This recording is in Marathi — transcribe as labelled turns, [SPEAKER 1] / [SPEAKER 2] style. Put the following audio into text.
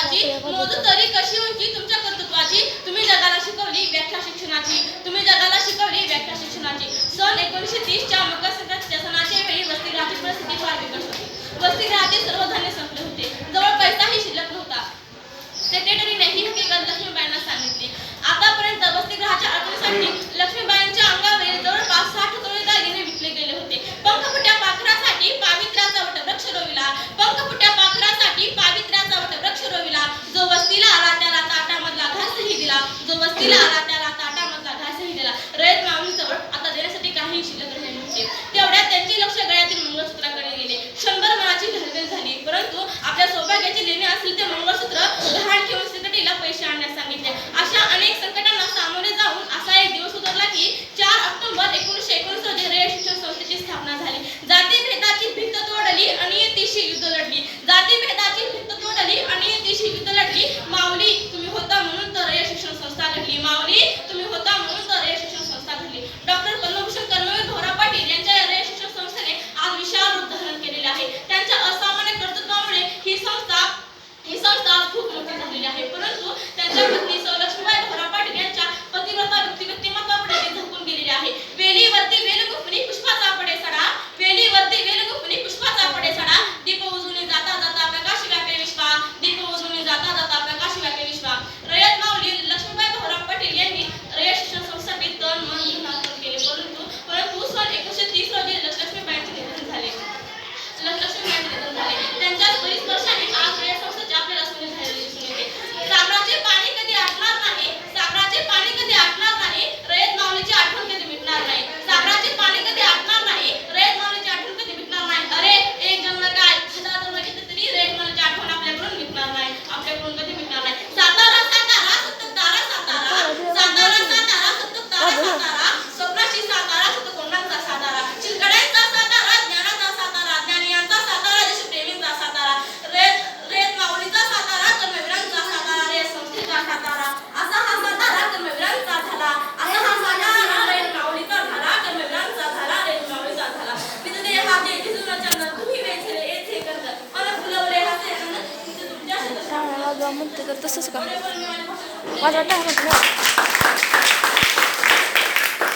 [SPEAKER 1] कर्तृत्वाची मोद तरी कशी उंची तुमच्या कर्तृत्वाची तुम्ही जगाला शिकवली व्याख्या शिक्षणाची तुम्ही जगाला शिकवली व्याख्या शिक्षणाची सन एकोणीसशे तीसच्या मकर संक्रांत तिला आला त्याला आता टामसला घासही दिला रयत माऊलीजवळ आता देण्यासाठी काही शिल्लक राहिले नव्हते. म्हणते तर तसंच का माझा टायमात